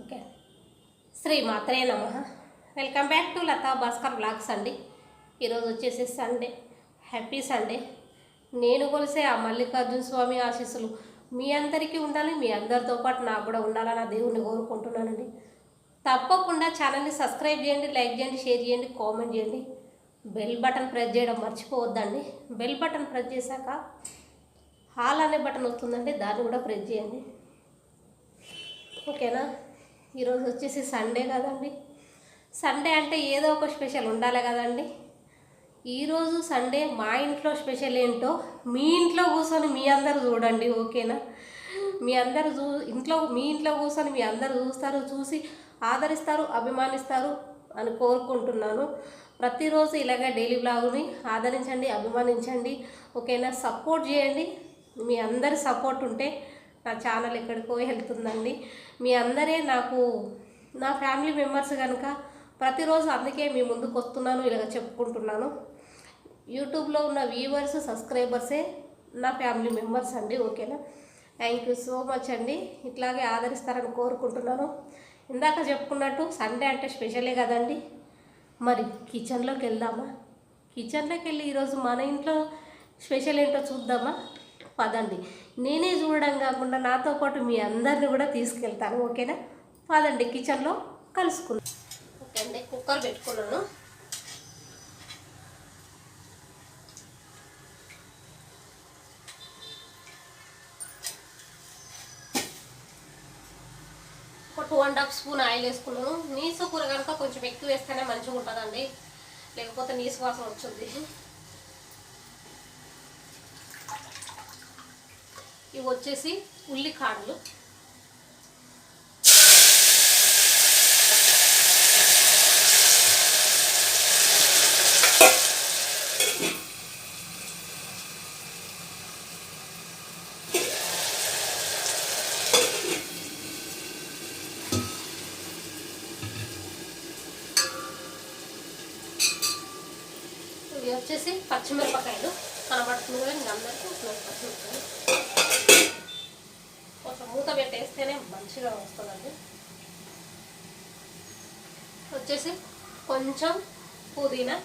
Okay. శ్రీ మాత్రే నమ. Welcome back to Latha Bhaskar blogs అండి. ఈరోజు వచ్చేసి సండే. Happy Sunday. నేను కొలిసే ఆ మల్లికార్జున స్వామి ఆశీస్సులు మీ అందరికీ ఉండాలి మీ అందరితో పాటు నాకు కూడా ఉండాలని నా దేవుణ్ణి కోరుకుంటున్నానండి. తప్పకుండా ఛానల్ని సబ్స్క్రైబ్ చేయండి లైక్ చేయండి షేర్ చేయండి కామెంట్ చేయండి. బెల్ బటన్ ప్రెస్ చేయడం మర్చిపోవద్దండి. బెల్ బటన్ ప్రెస్ చేశాక హాల్ అనే బటన్ వస్తుందండి దాన్ని కూడా ప్రెస్ చేయండి. ఓకేనా? ఈరోజు వచ్చేసి సండే కదండి. సండే అంటే ఏదో ఒక స్పెషల్ ఉండాలి కదండి. ఈరోజు సండే మా ఇంట్లో స్పెషల్ ఏంటో మీ ఇంట్లో కూర్చొని మీ అందరు చూడండి ఓకేనా? మీ అందరు చూ ఇంట్లో మీ ఇంట్లో కూర్చొని మీ అందరు చూస్తారు చూసి ఆదరిస్తారు అభిమానిస్తారు అని కోరుకుంటున్నాను. ప్రతిరోజు ఇలాగ డైలీ బ్లాగుని ఆదరించండి అభిమానించండి ఓకేనా? సపోర్ట్ చేయండి. మీ అందరి సపోర్ట్ ఉంటే నా ఛానల్ ఎక్కడికో వెళ్తుందండి. మీ అందరే నాకు నా ఫ్యామిలీ మెంబర్స్ కనుక ప్రతిరోజు అందుకే మీ ముందుకు వస్తున్నాను ఇలాగ చెప్పుకుంటున్నాను. యూట్యూబ్లో ఉన్న వ్యూవర్స్ సబ్స్క్రైబర్సే నా ఫ్యామిలీ మెంబర్స్ అండి ఓకేనా థ్యాంక్ యూ సో మచ్ అండి. ఇట్లాగే ఆదరిస్తారని కోరుకుంటున్నాను. ఇందాక చెప్పుకున్నట్టు సండే అంటే స్పెషలే కదండి. మరి కిచెన్లోకి వెళ్దామా? కిచెన్లోకి వెళ్ళి ఈరోజు మన ఇంట్లో స్పెషల్ ఏంటో చూద్దామా? పదండి. నేనే చూడడం కాకుండా నాతో పాటు మీ అందరిని కూడా తీసుకెళ్తాను ఓకేనా? పదండి కిచెన్లో కలుసుకుందాం. ఓకే అండి కుక్కర్ పెట్టుకున్నాను. ఒక two and half spoon oil వేసుకున్నాను. నీసు కూర కనుక కొంచెం ఎక్కువ వేస్తేనే మంచిగా ఉంటుందండి. లేకపోతే నీసు వాసన వచ్చింది ఇవి వచ్చేసి ఉల్లికాడలు. ఇవి వచ్చేసి పచ్చిమిరపకాయలు. కనబడుతుంది కదా ఇంకా అందరికీ పచ్చిమిరపకాయలు కొంచెం మూత పెట్టేస్తేనే మంచిగా వస్తుందండి. వచ్చేసి కొంచెం పుదీనా.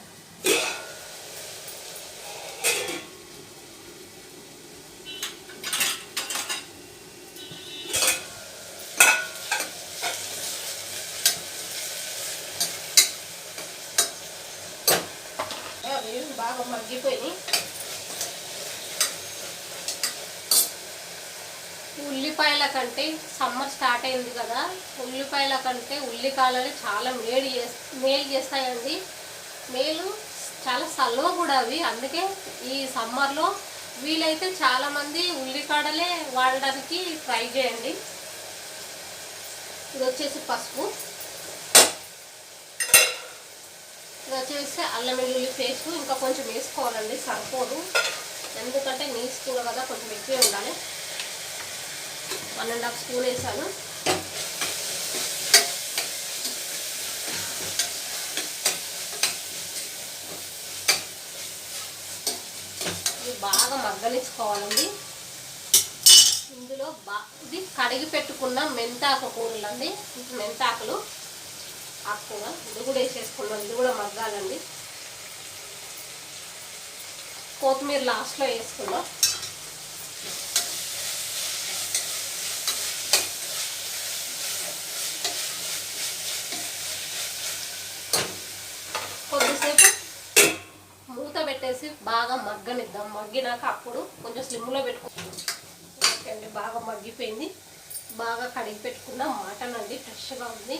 బాగా మగ్గిపోయినాయి. ఉల్లిపాయల కంటే సమ్మర్ స్టార్ట్ అయింది కదా ఉల్లిపాయల కంటే ఉల్లికాయలని చాలా మేలు చేస్ మేలు చేస్తాయండి. మేలు చాలా సల్వ కూడా అవి. అందుకే ఈ సమ్మర్లో వీలైతే చాలామంది ఉల్లికాడలే వాడడానికి ట్రై చేయండి. ఇది వచ్చేసి పసుపు. ఇది వచ్చేసి అల్లం వెల్లుల్లి పేస్ట్. ఇంకా కొంచెం వేసుకోవాలండి సరిపోదు. ఎందుకంటే నీసు కూడా కదా కొంచెం ఎక్కువే ఉండాలి. వన్ అండ్ హాఫ్ స్పూన్ వేసాను. ఇది బాగా మగ్గనిచ్చుకోవాలండి. ఇందులో బా ఇది కడిగి పెట్టుకున్న మెంతాకు అండి మెంతాకులు ఆకుకూర ఇది కూడా వేసేసుకున్నాం. ఇది కూడా మగ్గాలండి. కొత్తిమీర లాస్ట్లో వేసుకున్నాం కొద్దిసేపు వేసి బాగా మగ్గనిద్దాం. మగ్గినాక అప్పుడు కొంచెం స్లిమ్లో పెట్టుకుంటాం బాగా మగ్గిపోయింది. బాగా కడిగి పెట్టుకున్న మటన్ అండి ఫ్రెష్గా ఉంది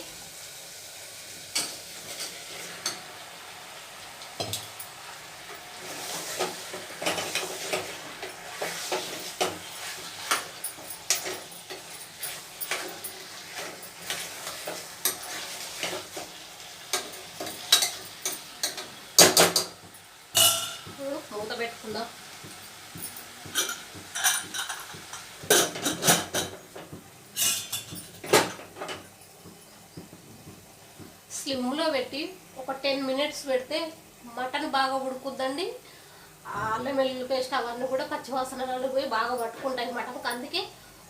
మూత పెట్టుకుందాం స్లిమ్లో పెట్టి ఒక టెన్ మినిట్స్ పెడితే మటన్ బాగా ఉడుకుద్దండి. అల్లం వెల్లుల్లి పేస్ట్ అవన్నీ కూడా పచ్చివాసనలు పోయి బాగా పట్టుకుంటాయి మటన్కి. అందుకే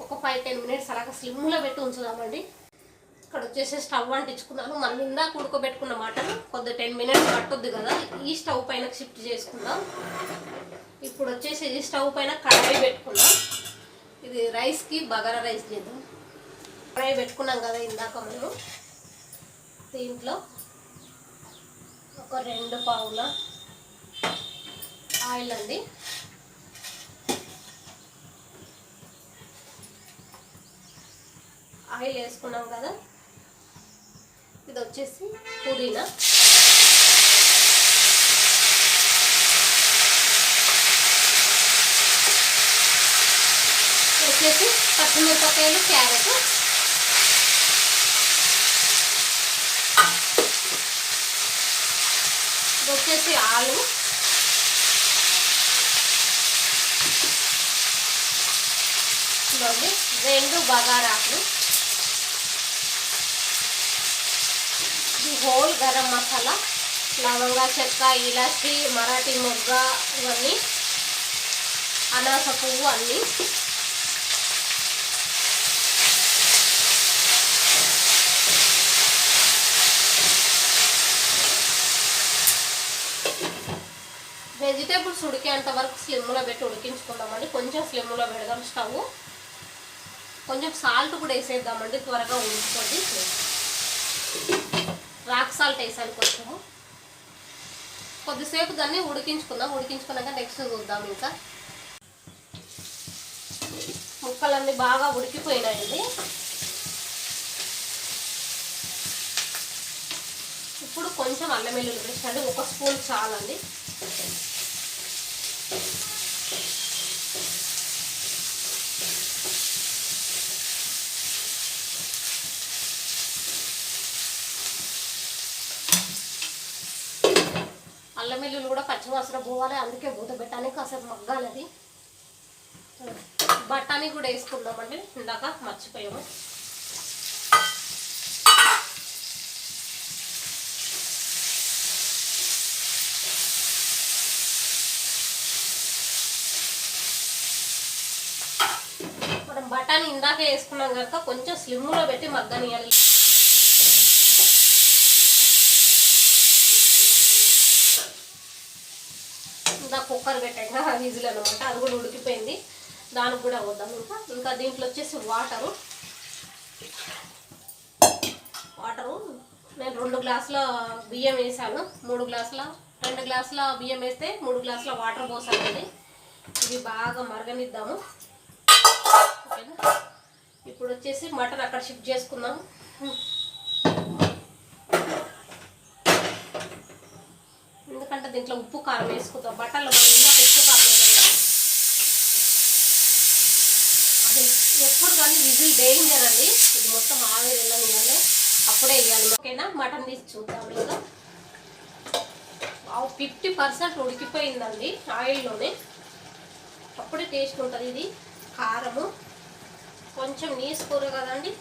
ఒక ఫైవ్ టెన్ మినిట్స్ అలాగ స్లిమ్లో పెట్టి ఉంచుదామండి. ఇక్కడ వచ్చేసి స్టవ్ అంటించుకున్నాను. మళ్ళీ ఇందాక ఉడకబెట్టుకున్న మటన్ కొద్ది టెన్ మినిట్స్ పట్టుద్ది కదా. ఈ స్టవ్ పైన షిఫ్ట్ చేసుకుందాం. ఇప్పుడు వచ్చేసి ఈ స్టవ్ పైన కడాయి పెట్టుకున్నాం. ఇది రైస్కి బగారా రైస్ చేద్దాం. కడాయి పెట్టుకున్నాం కదా ఇందాక మనం. దీంట్లో ఒక రెండు పావుల ఆయిల్ అండి. ఆయిల్ వేసుకున్నాం కదా. ఇది వచ్చేసి పుదీనా. వచ్చేసి పచ్చిమిరపకాయలు క్యారెట్. ఇది వచ్చేసి ఆలు. చూడండి రెండు బగారాకులు. ఇది హోల్ గరం మసాలా లవంగా చెక్క ఇలాచి మరాఠీ మొగ్గ ఇవన్నీ అనాస పువ్వు అన్నీ. వెజిటేబుల్స్ ఉడికేంత వరకు స్లిమ్లో పెట్టి ఉడికించుకుందామండి. కొంచెం స్లిమ్లో పెడదాం స్టవ్. కొంచెం సాల్ట్ కూడా వేసేద్దామండి త్వరగా ఉడికిపోద్ది రాక్ సాల్ట్ వేసాను కొంచెము. కొద్దిసేపు దాన్ని ఉడికించుకుందాం. ఉడికించుకున్నాక నెక్స్ట్ చూద్దాం ఇంకా. ముక్కలన్నీ బాగా ఉడికిపోయినాయండి. ఇప్పుడు కొంచెం అల్లం వెల్లుల్లి పేస్ట్ అండి. ఒక స్పూన్ చాలండి. వెల్లుల్లి కూడా పచ్చివాసన పోవాలి. అందుకే మూత పెట్టాలి. కాసేపు మగ్గాలి అది. బఠానీ కూడా వేసుకుందామండి. ఇందాక మర్చిపోయాము. మనం బఠానీ ఇందాక వేసుకున్నాం కనుక కొంచెం స్లిమ్లో పెట్టి మగ్గనియాలి. ఇంకా కుక్కర్ పెట్టాక విజిల్ అనమాట అది కూడా ఉడికిపోయింది. దానికి కూడా వద్దాం ఇంకా. ఇంకా దీంట్లో వచ్చేసి వాటరు. వాటరు. నేను రెండు గ్లాసుల బియ్యం వేసాను. మూడు గ్లాసుల రెండు గ్లాసుల బియ్యం వేస్తే మూడు గ్లాసుల వాటర్ పోసానండి. ఇవి బాగా మరగనిద్దాము. ఓకేనా? ఇప్పుడు వచ్చేసి మటన్ అక్కడ షిఫ్ట్ చేసుకుందాం ఎందుకంటే దీంట్లో ఉప్పు కారం వేసుకుందాం. బట్టలు మనం ఇందాక ఉప్పు కారం అది ఎప్పుడు కానీ విజిల్ డేంజర్ అండి. ఇది మొత్తం ఆవిరి వెళ్ళనివ్వాలి అప్పుడే వేయాలి ఓకేనా? మటన్ తీసి చూద్దాం ఇంకా. ఫిఫ్టీ పర్సెంట్ ఉడికిపోయిందండి ఆయిల్లోనే. అప్పుడే టేస్ట్ ఉంటుంది ఇది. కారము. కొంచెం నీసు కూర కదండి.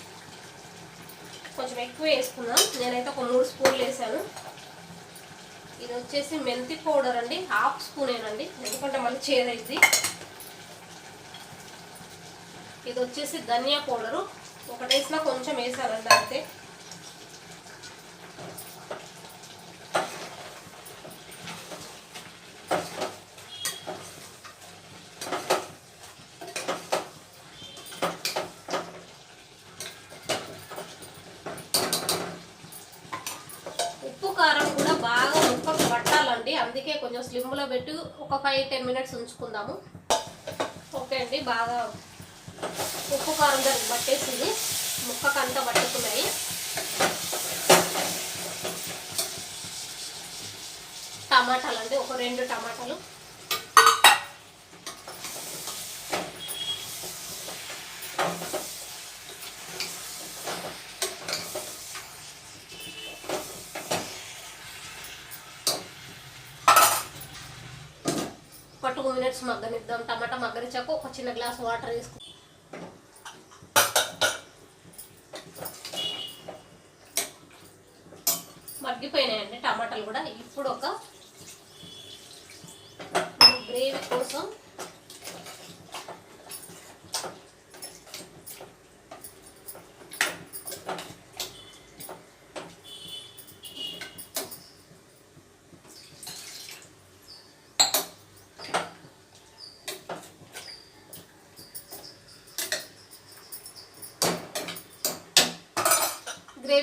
కొంచెం ఎక్కువ వేసుకున్నాం నేనైతే ఒక మూడు స్పూన్లు వేసాను. ఇది వచ్చేసి మెంతి పౌడర్ అండి హాఫ్ స్పూనేనండి. ఎందుకంటే మళ్ళీ చేదైంది ఇది వచ్చేసి ధనియా పౌడరు. ఒకటేసిన కొంచెం వేసానండి అంతే ఉప్పు కారం కూడా బాగా ముక్కకు పట్టాలండి అందుకే కొంచెం స్లిమ్లో పెట్టి. ఒక ఫైవ్ టెన్ మినిట్స్ ఉంచుకుందాము. ఓకే అండి బాగా ఉప్పు కారం దానికి పట్టేసింది. ముక్కకు అంతా పట్టుకున్నాయి. టమాటాలు అండి ఒక రెండు టమాటాలు ఒక టూ మినిట్స్ మగ్గనిద్దాం టమాటా మగ్గనిచ్చాక ఒక చిన్న గ్లాస్ వాటర్ వేసుకో. మగ్గిపోయినాయండి టమాటాలు కూడా. ఇప్పుడు ఒక గ్రేవీ కోసం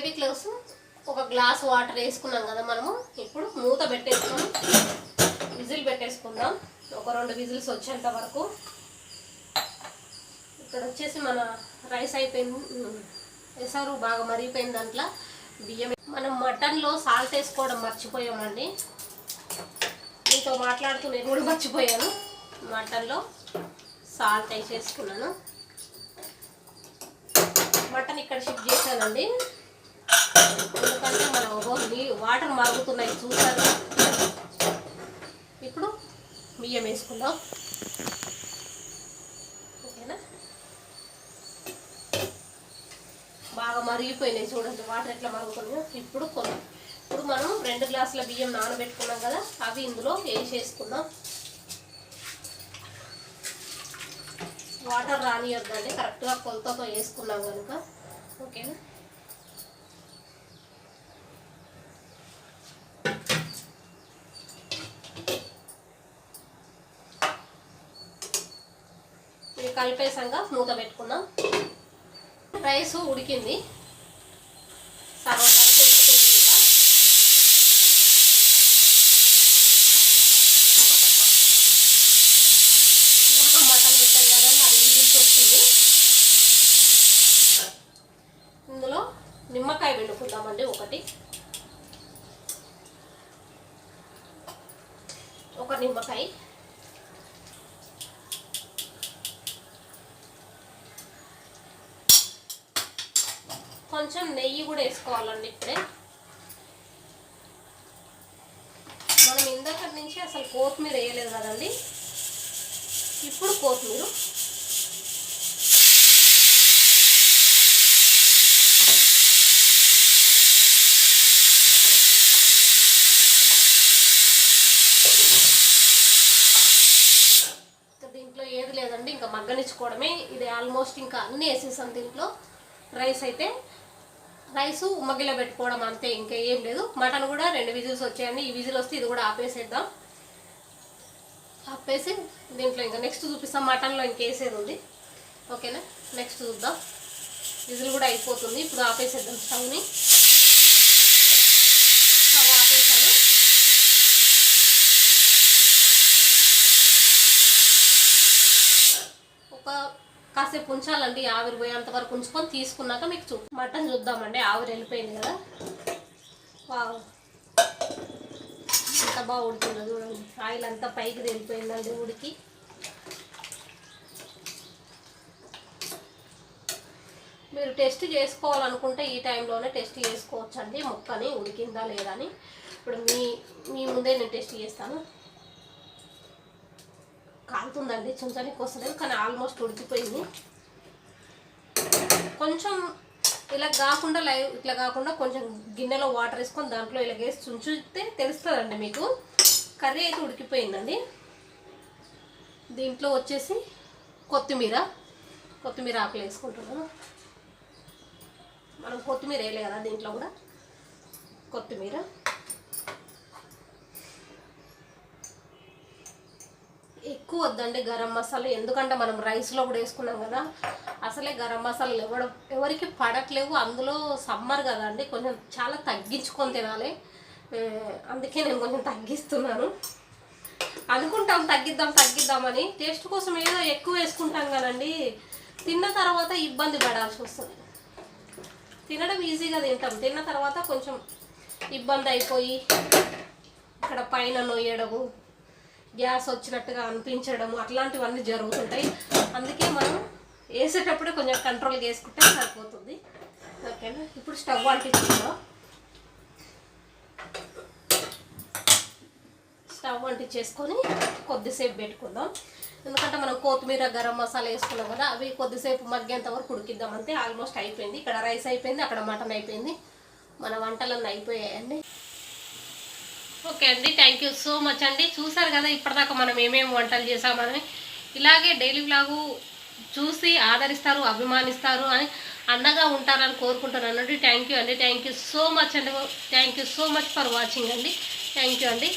బేబీ కోసం ఒక గ్లాస్ వాటర్ వేసుకున్నాం కదా మనము. ఇప్పుడు మూత పెట్టేసుకొని విజిల్ పెట్టేసుకుందాం. ఒక రెండు విజిల్స్ వచ్చేంత వరకు. ఇక్కడ వచ్చేసి మన రైస్ అయిపోయింది. ఎసరు బాగా మరిగిపోయింది దాంట్లో బియ్యం. మనం మటన్లో సాల్ట్ వేసుకోవడం మర్చిపోయామండి. మీతో మాట్లాడుతూ నేను కూడా మర్చిపోయాను. మటన్లో సాల్ట్ వేసేసుకున్నాను. మటన్ ఇక్కడ షిఫ్ట్ చేశానండి. ఎందుకంటే మనం రోజు వాటర్ మరుగుతున్నాయి చూసారు? ఇప్పుడు బియ్యం వేసుకుందాం. ఓకేనా? బాగా మరిగిపోయినాయి చూడండి వాటర్ ఎట్లా మరుగుతున్నాయో. ఇప్పుడు కొన్ని ఇప్పుడు మనం రెండు గ్లాసుల బియ్యం నానబెట్టుకున్నాం కదా అవి ఇందులో వేసేసుకుందాం. వాటర్ రానియొద్దండి కరెక్ట్గా కొలతతో వేసుకున్నాం కనుక. ఓకేనా? కలిపేసాక మూత పెట్టుకుందాం రైస్ ఉడికింది. సగం వరకు ఉడుకుతుంది ఇంకా. నాకు మటన్ పెట్టాను కదండి అది విజిల్స్ వచ్చింది ఇందులో నిమ్మకాయ పిండుకుందామండి ఒకటి. ఒక నిమ్మకాయ. కొంచెం నెయ్యి కూడా వేసుకోవాలండి ఇప్పుడే. మనం ఇందాక నుంచి అసలు కొత్తిమీర వేయలేదు కదండి. ఇప్పుడు కొత్తిమీర. దీంట్లో ఏది లేదండి ఇంకా మగ్గనిచ్చుకోవడమే. ఇది ఆల్మోస్ట్ ఇంకా అన్నీ వేసేసాం దీంట్లో. రైస్ అయితే రైస్ ఉమ్మగిలో పెట్టుకోవడం అంతే ఇంకా ఏం లేదు. మటన్ కూడా రెండు విజిల్స్ వచ్చాయండి. ఈ విజిల్ వస్తే ఇది కూడా ఆపేసేద్దాం. ఆపేసి దీంట్లో ఇంకా నెక్స్ట్ చూపిస్తాం మటన్లో ఇంకేసేది ఉంది. ఓకేనా నెక్స్ట్ చూద్దాం. విజిల్ కూడా అయిపోతుంది. ఇప్పుడు ఆపేసేద్దాం స్టవ్ని. స్టవ్ ఆపేసాను. ఒక కాసేపు ఉంచాలండి ఆవిరి పోయేంత వరకు ఉంచుకొని తీసుకున్నాక మీకు చూ మటన్ చూద్దామండి ఆవిరి వెళ్ళిపోయింది కదా. వావ్. ఎంత బాగా ఉడుతుందో చూడండి. ఆయిల్ అంతా పైకి వెళ్ళిపోయిందండి ఉడికి మీరు టెస్ట్ చేసుకోవాలనుకుంటే ఈ టైంలోనే టెస్ట్ చేసుకోవచ్చు అండి ముక్కని ఉడికిందా లేదా అని. ఇప్పుడు మీ మీ ముందే నేను టెస్ట్ చేస్తాను. కాలుతుందండి చుంచడానికి వస్తలేదు కానీ ఆల్మోస్ట్ ఉడికిపోయింది. కొంచెం ఇలా కాకుండా లైవ్ ఇట్లా కాకుండా కొంచెం గిన్నెలో వాటర్ వేసుకొని దాంట్లో ఇలా వేసి చుంచితే తెలుస్తుందండి మీకు. కర్రీ అయితే ఉడికిపోయిందండి. దీంట్లో వచ్చేసి కొత్తిమీర కొత్తిమీర ఆకులు వేసుకుంటున్నాను. మనం కొత్తిమీర వేయలే కదా దీంట్లో కూడా. కొత్తిమీర. ఎక్కువ వద్దండి గరం మసాలా. ఎందుకంటే మనం రైస్లో కూడా వేసుకున్నాం కదా అసలే గరం మసాలాలు ఎవడ ఎవరికి పడట్లేవు. అందులో సమ్మర్ కదండి కొంచెం చాలా తగ్గించుకొని తినాలి. అందుకే నేను కొంచెం తగ్గిస్తున్నాను. అనుకుంటాం తగ్గిద్దాం తగ్గిద్దామని. టేస్ట్ కోసం ఏదో ఎక్కువ వేసుకుంటాం కదండి తిన్న తర్వాత ఇబ్బంది పడాల్సి వస్తుంది. తినడం ఈజీగా తింటాం. తిన్న తర్వాత కొంచెం ఇబ్బంది అయిపోయి ఇక్కడ పైన నొయ్యడము గ్యాస్ వచ్చినట్టుగా అనిపించడము అట్లాంటివన్నీ జరుగుతుంటాయి. అందుకే మనం వేసేటప్పుడే కొంచెం కంట్రోల్గా వేసుకుంటే సరిపోతుంది. ఓకేనా? ఇప్పుడు స్టవ్ అంటించుకుందాం. స్టవ్ అంటించేసుకొని కొద్దిసేపు పెట్టుకుందాం. ఎందుకంటే మనం కొత్తిమీర గరం మసాలా వేసుకున్నాం కదా అవి కొద్దిసేపు మగ్గేంత వరకు ఉడికిద్దాం. అంతే ఆల్మోస్ట్ అయిపోయింది. ఇక్కడ రైస్ అయిపోయింది అక్కడ మటన్ అయిపోయింది. మన వంటలన్నీ అయిపోయాయండి. ఓకే అండి థ్యాంక్ యూ సో మచ్ అండి. చూసారు కదా ఇప్పటిదాకా మనం ఏమేమి వంటలు చేసామని ఇలాగే డైలీ బ్లాగు చూసి ఆదరిస్తారు అభిమానిస్తారు అని అండగా ఉంటారని కోరుకుంటున్నాను అండి. థ్యాంక్ యూ అండి థ్యాంక్ యూ సో మచ్ అండి. Thank you so much for watching అండి. థ్యాంక్ యూ అండి.